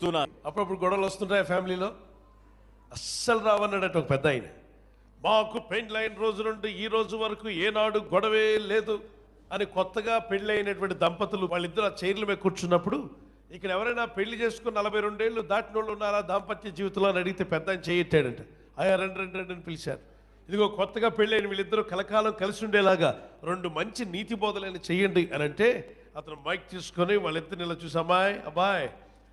అప్పుడప్పుడు గొడవలు వస్తుంటాయి ఫ్యామిలీలో. అస్సలు రావన్నాడట ఒక పెద్ద ఆయన. మాకు పెండ్లైన రోజు నుండి ఈ రోజు వరకు ఏనాడు గొడవే లేదు అని కొత్తగా పెళ్ళైనటువంటి దంపతులు వాళ్ళిద్దరు ఆ చైర్ల మీద కూర్చున్నప్పుడు ఇక్కడ ఎవరైనా పెళ్ళి చేసుకుని నలభై రెండేళ్ళు దాటిన వాళ్ళు ఉన్నారా దాంపత్య జీవితంలో అని అడిగితే పెద్ద ఆయన చేయట్టాడంట ఆయా రెండు రెండు రెండు అని పిలిచారు. ఇదిగో కొత్తగా పెళ్ళైన వీళ్ళిద్దరూ కలకాలం కలిసి ఉండేలాగా రెండు మంచి నీతి బోధలైన చేయండి అని అంటే అతను మైక్ తీసుకొని వాళ్ళిద్దరిని ఇలా చూసి అమ్మాయి అబ్బాయి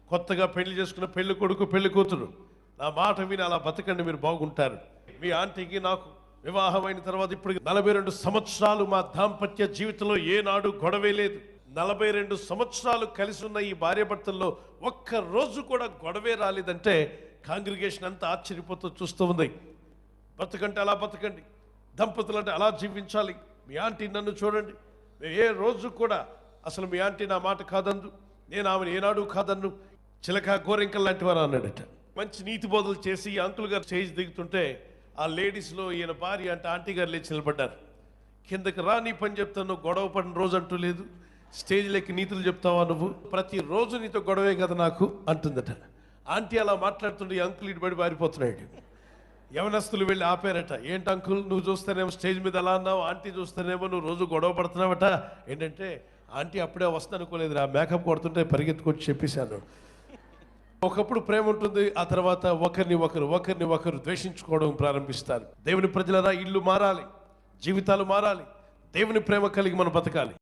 కొత్తగా పెళ్ళి చేసుకున్న పెళ్ళి కొడుకు పెళ్ళి కూతురు. నా మాట విని అలా బతకండి మీరు బాగుంటారు. మీ ఆంటీకి నాకు వివాహమైన తర్వాత ఇప్పుడు నలభై రెండు సంవత్సరాలు మా దాంపత్య జీవితంలో ఏనాడు గొడవే లేదు. నలభై రెండు సంవత్సరాలు కలిసి ఉన్న ఈ భార్యాభర్తల్లో ఒక్క రోజు కూడా గొడవే రాలేదంటే కాంగ్రిగేషన్ అంతా ఆశ్చర్యపోతూ చూస్తూ ఉంది. బతకంటే అలా బతకండి. దంపతులు అంటే అలా జీవించాలి. మీ ఆంటీ నన్ను చూడండి. ఏ రోజు కూడా అసలు మీ ఆంటీ నా మాట కాదందు. నేను ఆమెను ఏనాడు కాదన్ను. చిలక గోరింకల్ లాంటి వారు అన్నాడట. మంచి నీతి బోధలు చేసి ఈ అంకుల్ గారు చేసి దిగుతుంటే ఆ లేడీస్లో ఈయన భార్య అంటే ఆంటీ గారు లేచి నిలబడ్డారు. కిందకి రా నీ పని చెప్తాను గొడవ పడిన రోజు అంటూ లేదు. స్టేజ్లోకి నీతులు చెప్తావా నువ్వు? ప్రతి రోజు నీతో గొడవే కదా నాకు? అంటుందట. ఆంటీ అలా మాట్లాడుతుండే ఈ అంకుల్ ఇటు పడి పారిపోతున్నాడు యవనస్తులు వెళ్ళి ఆపారట. ఏంటి అంకుల్ నువ్వు చూస్తేనేమో స్టేజ్ మీద అలా అన్నావు ఆంటీ చూస్తేనేమో నువ్వు రోజు గొడవ పడుతున్నావట. ఏంటంటే ఆంటీ అప్పుడే వస్తా అనుకోలేదు ఆ మేకప్ కొడుతుంటే పరిగెత్తుకొచ్చి చెప్పేశాను. ఒకప్పుడు ప్రేమ ఉంటుంది ఆ తర్వాత ఒకరిని ఒకరు ఒకరిని ఒకరు ద్వేషించుకోవడం ప్రారంభిస్తారు. దేవుని ప్రజలరా ఇల్లు మారాలి జీవితాలు మారాలి. దేవుని ప్రేమ కలిగి మనం బతకాలి.